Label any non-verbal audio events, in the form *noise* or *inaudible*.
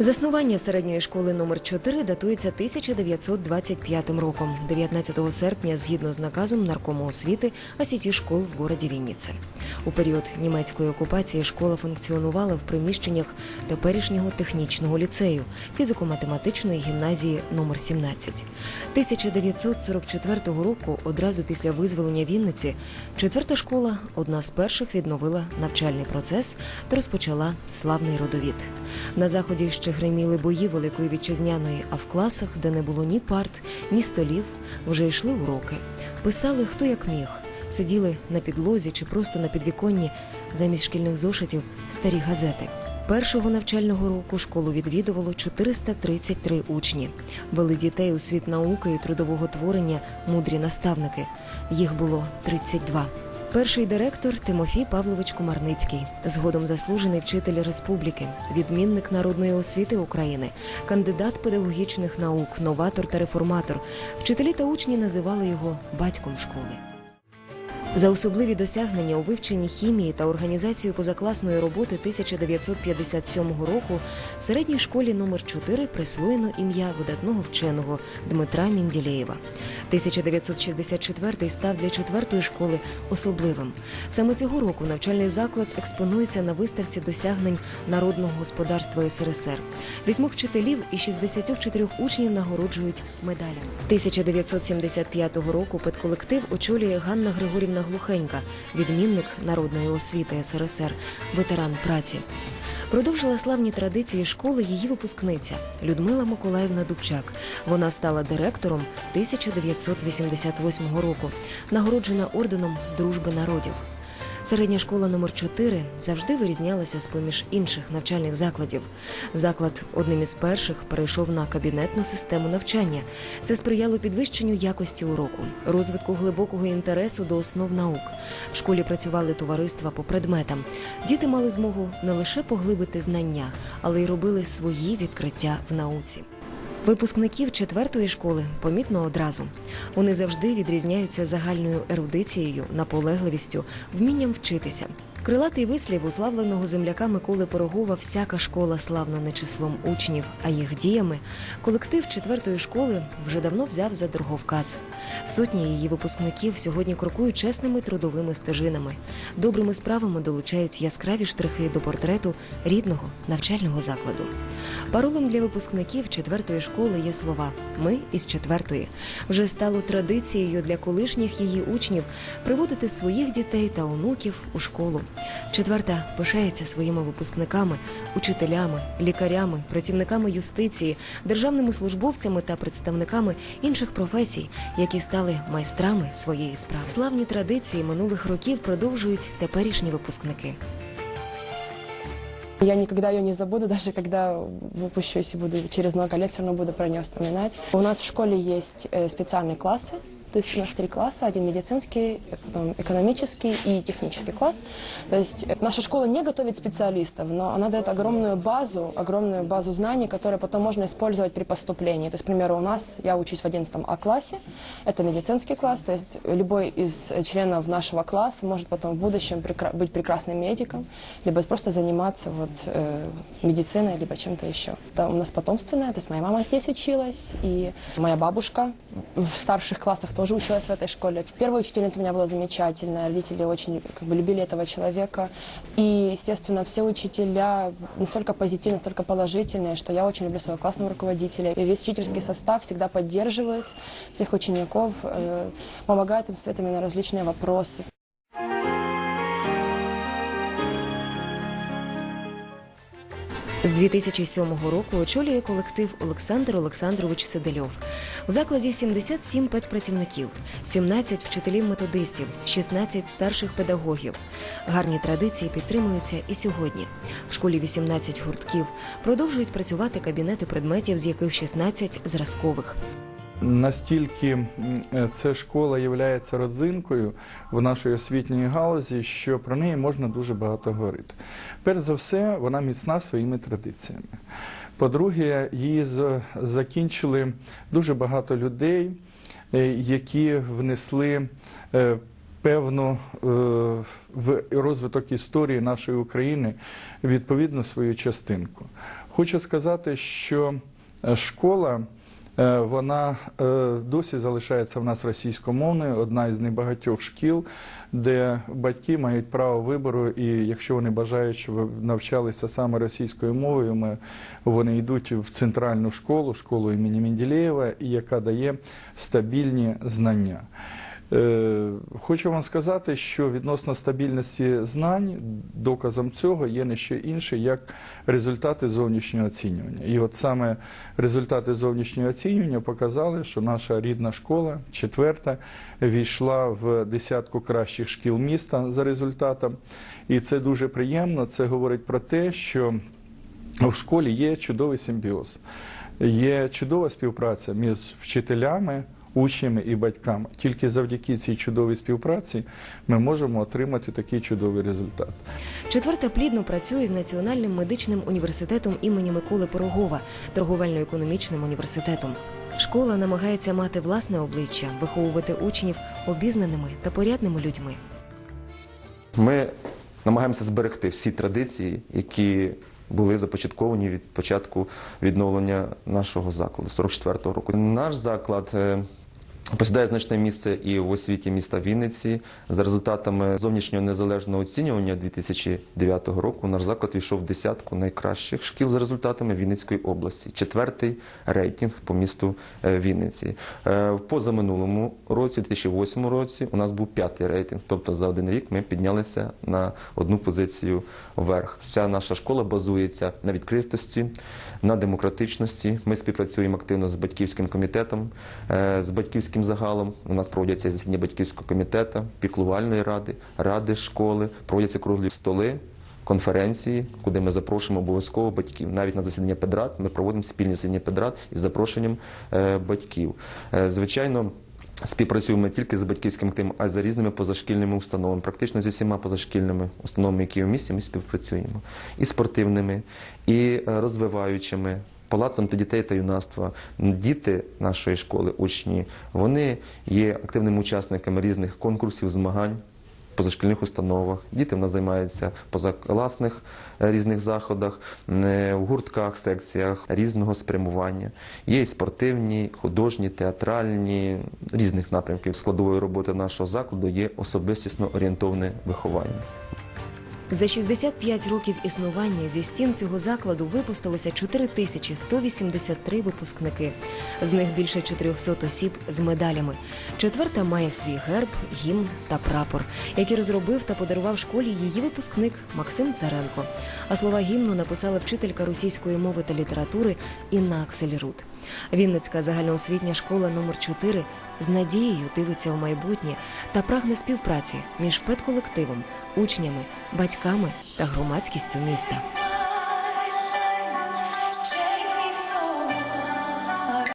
Заснування середньої школи номер 4 датується 1925 роком, 19 серпня, згідно з наказом наркому освіти о школ в городі Віннице. У період німецької окупації школа функціонувала в приміщеннях теперішнього технічного ліцею, фізико-математичної гімназії номер 17. 1944 року, одразу після визволення Вінниці, четверта школа, одна з перших, відновила навчальний процес та розпочала славний родовід. На заході ще гриміли бої Великої Вітчизняної, а в класах, де не було ні парт, ні столів, вже йшли уроки. Писали хто як міг. Сиділи на підлозі чи просто на підвіконні замість шкільних зошитів старі газети. Першого навчального року школу відвідувало 433 учні. Вели дітей у світ науки і трудового творення мудрі наставники. Їх було 32. Перший директор Тимофій Павлович Комарницький, згодом заслужений вчитель республіки, відмінник народної освіти України, кандидат педагогічних наук, новатор та реформатор. Вчителі та учні називали його батьком школи. За особливі досягнення у вивченні хімії та організацію позакласної роботи 1957 року середній школі номер 4 присвоєно ім'я видатного вченого Дмитра Мінділеєва. 1964 став для четвертої школи особливим. Саме цього року навчальний заклад експонується на виставці досягнень народного господарства СРСР. Вісьмох вчителів і 64 учнів нагороджують медалями. 1975 року педколектив очолює Ганна Григорівна Глухенька, відмінник народної освіти СРСР, ветеран праці. Продовжила славні традиції школи її випускниця Людмила Миколаївна Дубчак. Вона стала директором 1988 року, нагороджена орденом Дружби народів. Середня школа номер 4 завжди вирізнялася з поміж інших навчальних закладів. Заклад одним із перших перейшов на кабінетну систему навчання. Це сприяло підвищенню якості уроку, розвитку глибокого інтересу до основ наук. В школі працювали товариства по предметам. Діти мали змогу не лише поглибити знання, але й робили свої відкриття в науці. Випускників четвертої школи помітно одразу. Вони завжди відрізняються загальною ерудицією, наполегливістю, вмінням вчитися. Крилатий вислів уславленого земляка Миколи Пирогова всяка школа славна не числом учнів, а їх діями. Колектив четвертої школи вже давно взяв за дороговказ. Сотні її випускників сьогодні крокують чесними трудовими стежинами. Добрими справами долучають яскраві штрихи до портрету рідного навчального закладу. Паролем для випускників четвертої школи є слова Ми із четвертої. Вже стало традицією для колишніх її учнів приводити своїх дітей та онуків у школу. Четверта пишається своїми випускниками, учителями, лікарями, працівниками юстиції, державними службовцями та представниками інших професій, які стали майстрами своєї справи. Славні традиції минулих років продовжують теперішні випускники. Я никогда ее не забуду, даже *laughs* когда выпущусь и буду через много лет, все равно буду про нее вспоминать. У нас в школе есть э, специальные классы, то есть у нас три класса, один медицинский, потом экономический и технический класс. То есть э, наша школа не готовит специалистов, но она дает огромную базу, огромную базу знаний, которые потом можно использовать при поступлении. То есть, к примеру, у нас, я учусь в 11 А-классе, это медицинский класс, то есть любой из членов нашего класса может потом в будущем прекра- быть прекрасным медиком, либо просто заниматься вот, э, медициной, либо чем-то еще. Это у нас потомственное, то есть моя мама здесь училась, и моя бабушка в старших классах тоже училась в этой школе. Первая учительница у меня была замечательная, родители очень как бы, любили этого человека. И, естественно, все учителя настолько позитивные, настолько положительные, что я очень люблю своего классного руководителя. И весь учительский состав всегда поддерживает всех учеников, э, помогает им с ответами на различные вопросы. З 2007 року очолює колектив Олександр Олександрович Седельов. У закладі 77 педпрацівників, 17 вчителів-методистів, 16 старших педагогів. Гарні традиції підтримуються і сьогодні. В школі 18 гуртків. Продовжують працювати кабінети предметів, з яких 16 зразкових. Настільки е, ця школа є родзинкою в нашій освітній галузі, що про неї можна дуже багато говорити. Перш за все, вона міцна своїми традиціями. По-друге, її закінчили дуже багато людей, е, які внесли е, певну в розвиток історії нашої України відповідно свою частинку. Хочу сказати, що школа. Е, Вона е, досі залишається в нас російськомовною, одна із небагатьох шкіл, де батьки мають право вибору, і якщо вони бажають, щоб навчалися саме російською мовою, вони йдуть в центральну школу, школу імені Менділеєва, яка дає стабільні знання. Е, Хочу вам сказати, що відносно стабільності знань доказом цього є не що інше, як результати зовнішнього оцінювання. І от саме результати зовнішнього оцінювання показали, що наша рідна школа, четверта, війшла в десятку кращих шкіл міста за результатом. І це дуже приємно. Це говорить про те, що в школі є чудовий симбіоз, є чудова співпраця між вчителями, учнями і батьками. Тільки завдяки цій чудовій співпраці ми можемо отримати такий чудовий результат. Четверта плідно працює з Національним медичним університетом імені Миколи Пирогова, торговельно-економічним університетом. Школа намагається мати власне обличчя, виховувати учнів обізнаними та порядними людьми. Ми намагаємося зберегти всі традиції, які були започатковані від початку відновлення нашого закладу 44-го року. Наш заклад е, посідає значне місце і в освіті міста Вінниці. За результатами зовнішнього незалежного оцінювання 2009 року наш заклад війшов в десятку найкращих шкіл за результатами Вінницької області. Четвертий рейтинг по місту е, Вінниці. Е, В позаминулому році, 2008 році, у нас був п'ятий рейтинг. Тобто за один рік ми піднялися на одну позицію вверх. Вся наша школа базується на відкритості, на демократичності. Ми співпрацюємо активно з батьківським комітетом, е, з батьківським загалом. У нас проводяться засідання батьківського комітету, піклувальної ради, ради школи, проводяться круглі столи. Конференції, куди ми запрошуємо обов'язково батьків. Навіть на засідання педрат ми проводимо спільні засідання педрат із запрошенням е, батьків. Е, звичайно, співпрацюємо не тільки з батьківським активом, а й за різними позашкільними установами. Практично зі всіма позашкільними установами, які в місті, ми співпрацюємо. І спортивними, і е, розвиваючими. Палацом та дітей та юнацтва. Діти нашої школи, учні, вони є активними учасниками різних конкурсів, змагань позашкільних установах. Діти в нас займаються позакласних е, різних заходах, е, в гуртках, секціях різного спрямування. Є і спортивні, художні, театральні, різних напрямків складової роботи нашого закладу є особистісно орієнтовне виховання. За 65 років існування зі стін цього закладу випустилося 4183 випускники. З них більше 400 осіб з медалями. Четверта має свій герб, гімн та прапор, який розробив та подарував школі її випускник Максим Царенко. А слова гімну написала вчителька російської мови та літератури Інна Аксельрут. Вінницька загальноосвітня школа номер 4 з надією дивиться в майбутнє та прагне співпраці між педколективом, учнями, батьками та громадськістю міста.